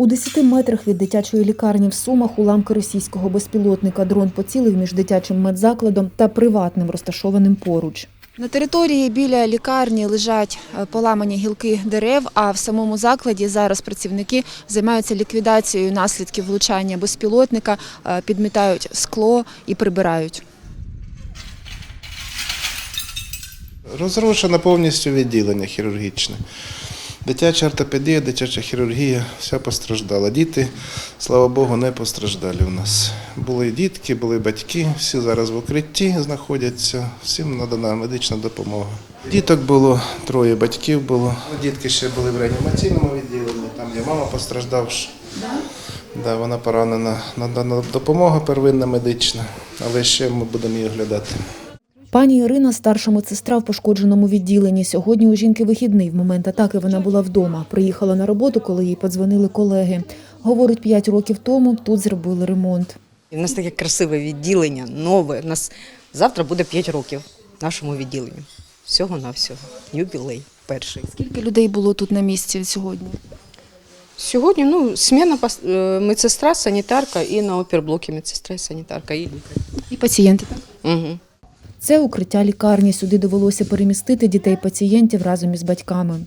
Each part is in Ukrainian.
У 10 метрах від дитячої лікарні в Сумах уламки російського безпілотника дрон поцілив між дитячим медзакладом та приватним, розташованим поруч. На території біля лікарні лежать е, поламані гілки дерев, а в самому закладі зараз працівники займаються ліквідацією наслідків влучання безпілотника, е, підмітають скло і прибирають. Розрушено повністю відділення хірургічне. Дитяча ортопедія, дитяча хірургія, все постраждала. Діти, слава Богу, не постраждали у нас. Були дітки, були батьки, всі зараз в укритті знаходяться, всім надана медична допомога. Діток було, троє батьків було. Дітки ще були в реанімаційному відділенні, там є мама постраждавша. Да, вона поранена. Надана допомога первинна медична, але ще ми будемо її оглядати. Пані Ірина, старша медсестра в пошкодженому відділенні. Сьогодні у жінки вихідний. В момент атаки вона була вдома. Приїхала на роботу, коли їй подзвонили колеги. Говорить, п'ять років тому тут зробили ремонт. У нас таке красиве відділення, нове. У нас завтра буде 5 років нашому відділенню. Всього на всього. Юбілей перший. Скільки людей було тут на місці сьогодні? Сьогодні ну, сміна е, медсестра, санітарка і на оперблокі медсестра і санітарка і лікар. І пацієнти. Угу. Це укриття лікарні. Сюди довелося перемістити дітей пацієнтів разом із батьками.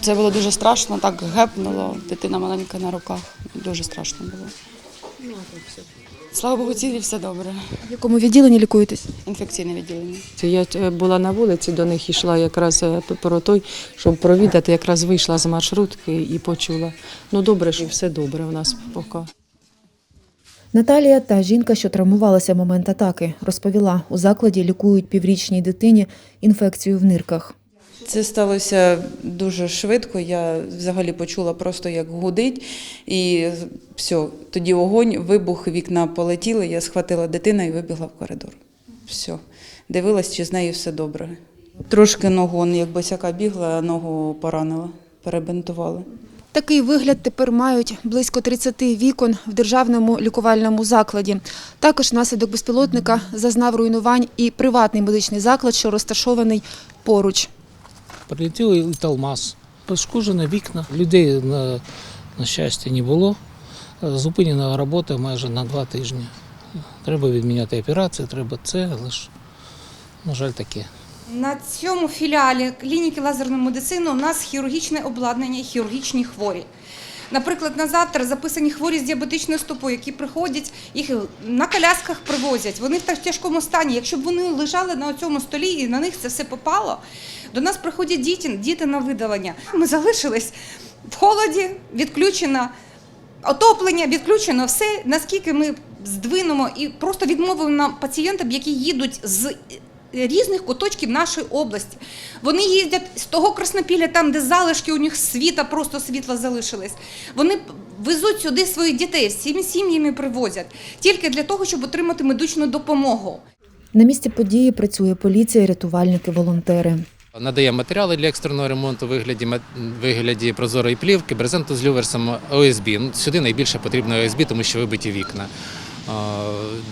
Це було дуже страшно, так гепнуло, дитина маленька на руках. Дуже страшно було. Слава Богу, цілі все добре. В якому відділенні лікуєтесь? Інфекційне відділення. Я е, була на вулиці, до них йшла якраз е, про той, щоб провідати, якраз вийшла з маршрутки і почула. Ну добре, що все добре у нас поки. Наталія та жінка, що травмувалася в момент атаки, розповіла, у закладі лікують піврічній дитині інфекцію в нирках. Це сталося дуже швидко. Я взагалі почула просто як гудить, і все, тоді огонь, вибух, вікна полетіли. Я схватила дитину і вибігла в коридор. Все, дивилась, чи з нею все добре. Трошки ногу, он, як босяка бігла, ногу поранила, перебинтували. Такий вигляд тепер мають близько 30 вікон в державному лікувальному закладі. Також внаслідок безпілотника зазнав руйнувань і приватний медичний заклад, що розташований поруч. Прилетів і Талмаз. Пошкоджені вікна. Людей, на, на щастя, не було. Зупинена робота майже на два тижні. Треба відміняти операції, треба це, але ж, на жаль, таке. На цьому філіалі клініки лазерної медицини у нас хірургічне обладнання і хірургічні хворі. Наприклад, на завтра записані хворі з діабетичною стопою, які приходять, їх на колясках привозять. Вони в так тяжкому стані. Якщо б вони лежали на цьому столі і на них це все попало, до нас приходять діти, діти на видалення. Ми залишились в холоді, відключено отоплення, відключено все, наскільки ми здвинемо і просто відмовимо нам пацієнтам, які їдуть з різних куточків нашої області. Вони їздять з того Краснопілля, там, де залишки у них світа, просто світла залишились. Вони везуть сюди своїх дітей, всіми сім'ями привозять, тільки для того, щоб отримати медичну допомогу. На місці події працює поліція, рятувальники, волонтери. Надає матеріали для екстреного ремонту вигляді, вигляді прозорої плівки, брезенту з люверсом ОСБ. Сюди найбільше потрібно ОСБ, тому що вибиті вікна.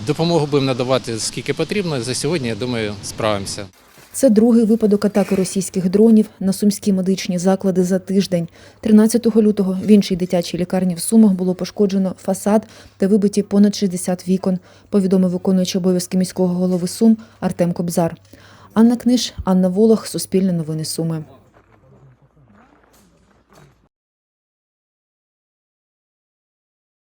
Допомогу будемо надавати скільки потрібно. За сьогодні, я думаю, справимося. Це другий випадок атаки російських дронів на сумські медичні заклади за тиждень. 13 лютого в іншій дитячій лікарні в Сумах було пошкоджено фасад та вибиті понад 60 вікон, повідомив виконуючий обов'язки міського голови Сум Артем Кобзар. Анна Книж, Анна Волох, Суспільне новини Суми.